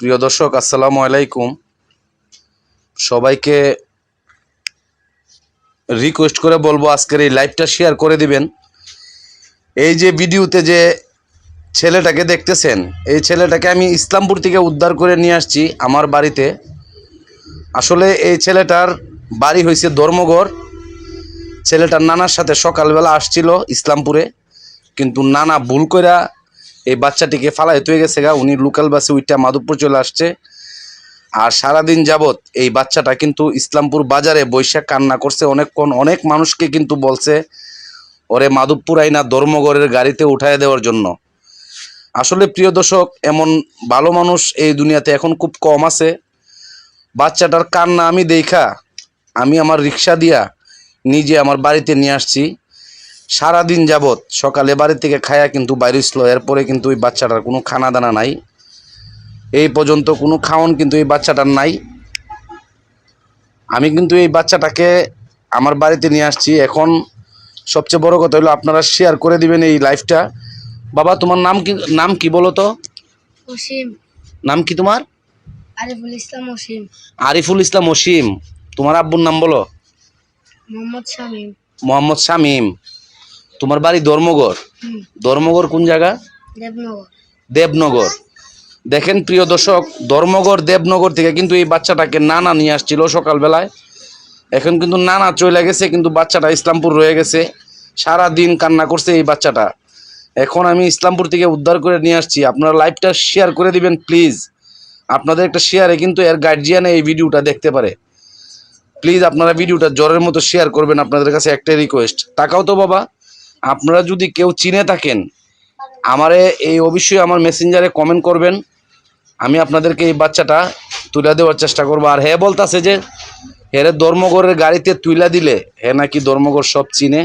প্রিয় দর্শক, আসসালামু আলাইকুম। সবাইকে রিকোয়েস্ট করে বলব আজকের এই লাইভটা শেয়ার করে দিবেন। এই যে ভিডিওতে যে ছেলেটাকে দেখতেছেন, এই ছেলেটাকে আমি ইসলামপুর থেকে উদ্ধার করে নিয়ে আসছি আমার বাড়িতে। আসলে এই ছেলেটার বাড়ি হয়েছে ধর্মগড় ছেলেটার নানার সাথে সকালবেলা আসছিল ইসলামপুরে, কিন্তু নানা ভুল কইরা এই বাচ্চাটিকে ফালাই হয়ে গেছে গা, উনি লোকাল বাসে উইটা মাধবপুর চলে আসছে। আর সারাদিন যাবত এই বাচ্চাটা কিন্তু ইসলামপুর বাজারে বৈশাখ কান্না করছে অনেকক্ষণ অনেক মানুষকে কিন্তু বলছে, ওরে মাধবপুর আইনা ধর্মগড়ের গাড়িতে উঠায় দেওয়ার জন্য। আসলে প্রিয় দর্শক, এমন ভালো মানুষ এই দুনিয়াতে এখন খুব কম আছে। বাচ্চাটার কান্না আমি দেখা, আমি আমার রিক্সা দিয়া নিজে আমার বাড়িতে নিয়ে আসছি। সারাদিন যাবত সকালে বাড়ি থেকে খায়া কিন্তু বাইরে ছিল এরপরে কিন্তু ওই বাচ্চাটার কোনো খানা দানা নাই। এই পর্যন্ত কোনো খাওয়ান কিন্তু এই বাচ্চাটার নাই। আমি কিন্তু এই বাচ্চাটাকে আমার বাড়িতে নিয়ে আসছি। এখন সবচেয়ে বড় কথা হলো আপনারা শেয়ার করে দিবেন এই লাইফটা বাবা তোমার নাম কি নাম কি বলো তো? অসীম। নাম কি তোমার? আরিফুল ইসলাম অসীম। আরিফুল ইসলাম ওসিম তোমার আব্বুর নাম বলো। মোহাম্মদ শামীম। মোহাম্মদ শামীম। তোমার বাড়ি ধর্মগড় ধর্মগড় কোন জায়গা? দেবনগর। দেবনগর। দেখেন প্রিয় দর্শক ধর্মগড় দেবনগর থেকে কিন্তু এই বাচ্চাটাকে নানা নিয়ে আসছিল সকালবেলায়। এখন কিন্তু নানা চলে গেছে কিন্তু বাচ্চাটা ইসলামপুর রয়ে গেছে। সারা দিন কান্না করছে এই বাচ্চাটা। এখন আমি ইসলামপুর থেকে উদ্ধার করে নিয়ে আসছি। আপনারা লাইভটা শেয়ার করে দিবেন প্লিজ। আপনাদের একটা শেয়ারে কিন্তু এর গার্জিয়ানে এই ভিডিওটা দেখতে পারে। প্লিজ আপনারা ভিডিওটা জ্বরের মতো শেয়ার করবেন আপনাদের কাছে একটাই রিকোয়েস্ট টাকাও তো বাবা। আপনারা যদি কেউ চিনে থাকেন আমারে এই অবশ্যই আমার মেসেঞ্জারে কমেন্ট করবেন। আমি আপনাদেরকে এই বাচ্চাটা তুলে দেওয়ার চেষ্টা করব। আর হ্যাঁ বলতাছে যে হেরে ধর্মগড়ের গাড়িতে তুইলা দিলে হ্যাঁ নাকি ধর্মগড় সব চিনে?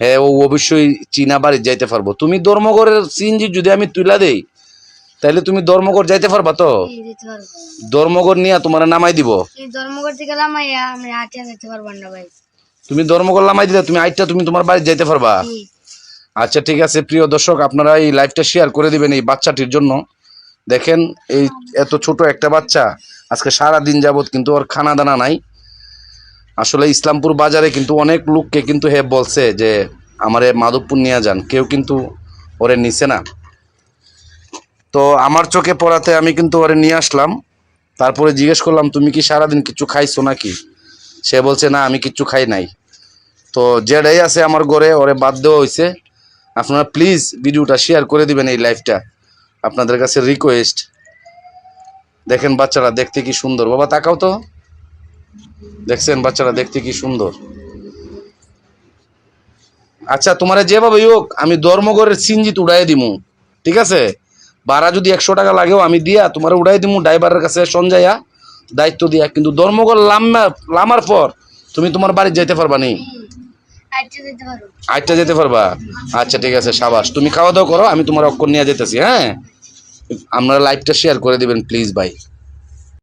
হ্যাঁ ও অবশ্যই চীনা বাড়ি যাইতে পারব। তুমি ধর্মগড়ের সিনজি যদি আমি তুইলা দেই তাহলে তুমি ধর্মগড় যাইতে পারবা তো? ধর্মগড় নিয়ে তোমার নামাই দিব। এই থেকে লামাইয়া আমি হাটিয়া যেতে পারব না ভাই। তুমি ধর্মগড় নামাই দিলে তুমি আইটা তুমি তোমার বাড়ি যাইতে পারবা। আচ্ছা ঠিক আছে প্রিয় দর্শক আপনারা এই লাইভটা শেয়ার করে দিবেন এই বাচ্চাটির জন্য। দেখেন এই এত ছোট একটা বাচ্চা আজকে সারা দিন যাবত কিন্তু ওর খানা দানা নাই। আসলে ইসলামপুর বাজারে কিন্তু অনেক লোককে কিন্তু হে বলছে যে আমারে মাধবপুর নিয়ে যান। কেউ কিন্তু ওরে নিছে না। তো আমার চোখে পড়াতে আমি কিন্তু ওরে নিয়ে আসলাম। তারপরে জিজ্ঞেস করলাম তুমি কি সারাদিন কিছু খাইছো নাকি? সে বলছে, না, আমি কিচ্ছু খাই নাই। তো যেটাই আছে আমার ঘরে, ওরে বাদ দেওয়া হয়েছে আপনারা প্লিজ ভিডিওটা শেয়ার করে দিবেন এই লাইভটা আপনাদের কাছে রিকোয়েস্ট দেখেন বাচ্চারা দেখতে কি সুন্দর। বাবা, তাকাও তো। দেখছেন বাচ্চারা দেখতে কি সুন্দর। আচ্ছা তোমার যেভাবে হোক, আমি ধর্মগড়ের সিনজিত উড়াই দিমু। ঠিক আছে? ভাড়া যদি একশো টাকা লাগেও আমি দিয়া তোমার উড়াই দিমু, ড্রাইভারের কাছে সঞ্জাইয়া দায়িত্ব দিয়া কিন্তু ধর্মগড় লাম্মা লামার পর তুমি তোমার বাড়ি যেতে পারবা নি আটটা যেতে পারবা? আচ্ছা ঠিক আছে সাবাস। তুমি খাওয়া দাওয়া করো আমি তোমার অক্ষর নিয়ে যেতেছি হ্যাঁ? আপনারা লাইভটা শেয়ার করে দিবেন প্লিজ ভাই।